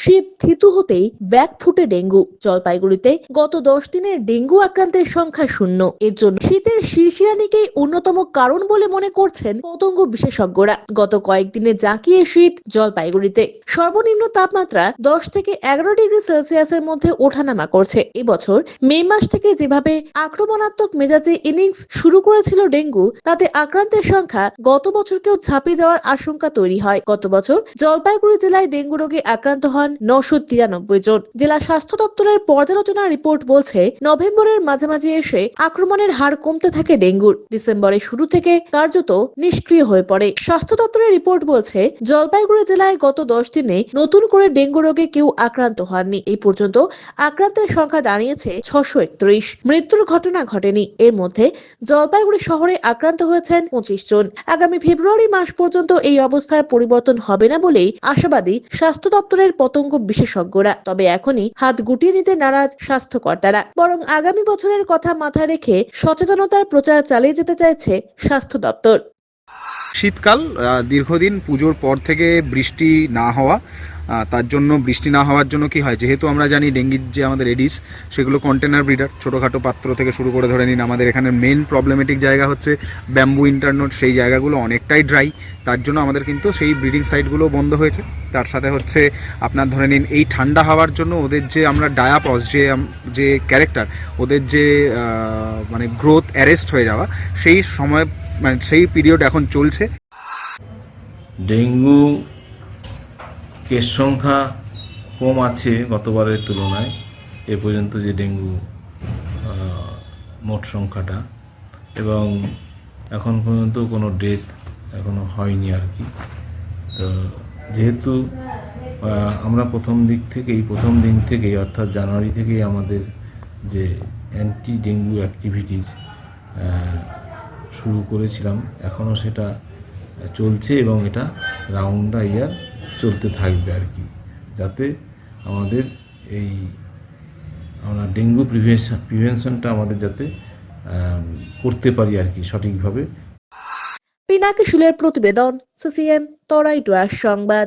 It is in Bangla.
শীত থিতু হতেই ব্যাক ফুটে ডেঙ্গু। জলপাইগুড়িতে গত দশ দিনের ডেঙ্গু আক্রান্তের সংখ্যা শূন্য। এর জন্য শীতের শিরশিরানিকেই অন্যতম কারণ বলে মনে করছেন পতঙ্গ বিশেষজ্ঞরা। গত কয়েকদিনে জাঁকিয়ে শীত জলপাইগুড়িতে। সর্বনিম্ন তাপমাত্রা দশ থেকে এগারো ডিগ্রি সেলসিয়াসের মধ্যে ওঠানামা করছে। এবছর মে মাস থেকে যেভাবে আক্রমণাত্মক মেজাজে ইনিংস শুরু করেছিল ডেঙ্গু, তাতে আক্রান্তের সংখ্যা গত বছরকেও ছাপিয়ে যাওয়ার আশঙ্কা তৈরি হয়। গত বছর জলপাইগুড়ি জেলায় ডেঙ্গু রোগে আক্রান্ত হন নশো তিরানব্বই জন। জেলা স্বাস্থ্য দপ্তরের পর্যালোচনা রিপোর্ট বলছে, নভেম্বরের মাঝামাঝি এসে আক্রমণের হার কমতে থাকে ডেঙ্গুর। ডিসেম্বরের শুরু থেকে কার্যত নিষ্ক্রিয় হয়ে পড়ে। স্বাস্থ্য দপ্তরের রিপোর্ট বলছে, জলপাইগুড়ি জেলায় গত দশ দিনে নতুন করে ডেঙ্গু রোগে কেউ আক্রান্ত হননি। এই পর্যন্ত আক্রান্তের সংখ্যা দাঁড়িয়েছে ছশো একত্রিশ। মৃত্যুর ঘটনা ঘটেনি। এর মধ্যে জলপাইগুড়ি শহরে আক্রান্ত হয়েছেন পঁচিশ জন। আগামী ফেব্রুয়ারি মাস পর্যন্ত এই অবস্থার পরিবর্তন হবে না বলেই আশাবাদী স্বাস্থ্য দপ্তরের পতঙ্গ বিশেষজ্ঞরা, তবে এখনই হাত গুটিয়ে নিতে নারাজ স্বাস্থ্যকর্তারা। বরং আগামী বছরের কথা মাথায় রেখে সচেতনতার প্রচার চালিয়ে যেতে চাইছে স্বাস্থ্য দপ্তর। শীতকাল দীর্ঘদিন পুজোর পর থেকে বৃষ্টি না হওয়া তার জন্য বৃষ্টি না হওয়ার জন্য কি হয়? যেহেতু আমরা জানি ডেঙ্গির যে আমাদের এডিস সেগুলো কন্টেনার ব্রিডার ছোটোখাটো পাত্র থেকে শুরু করে ধরে নিন, আমাদের এখানে মেন প্রবলেমেটিক জায়গা হচ্ছে ব্যাম্বু ইন্টারনোট সেই জায়গাগুলো অনেকটাই ড্রাই তার জন্য আমাদের কিন্তু সেই ব্রিডিং সাইটগুলো বন্ধ হয়েছে। তার সাথে হচ্ছে আপনার ধরে নিন, এই ঠান্ডা হওয়ার জন্য ওদের যে আমরা ডায়াপস যে যে ক্যারেক্টার ওদের যে মানে গ্রোথ অ্যারেস্ট হয়ে যাওয়া, সেই সময় মানে সেই পিরিয়ড এখন চলছে। ডেঙ্গু কেস সংখ্যা কম আছে গতবারের তুলনায়। এ পর্যন্ত যে ডেঙ্গু মোট সংখ্যাটা এবং এখন পর্যন্ত কোনো ডেথ এখনও হয়নি আর কি। তো যেহেতু আমরা প্রথম দিক থেকেই, প্রথম দিন থেকেই, অর্থাৎ জানুয়ারি থেকেই আমাদের যে অ্যান্টি ডেঙ্গু অ্যাক্টিভিটিস শুরু করেছিলাম। এখনও সেটা চলছে এবং এটা রাউন্ড দ্য ইয়ার চলতে থাকবে আর কি। যাতে আমাদের এই আমরা ডেঙ্গু প্রিভেনশন প্রিভেনশনটা আমাদের যাতে করতে পারি আর কি সঠিকভাবে। পিনাকি শুলের প্রতিবেদন সিসিএন তরাই ডুয়ার সংবাদ।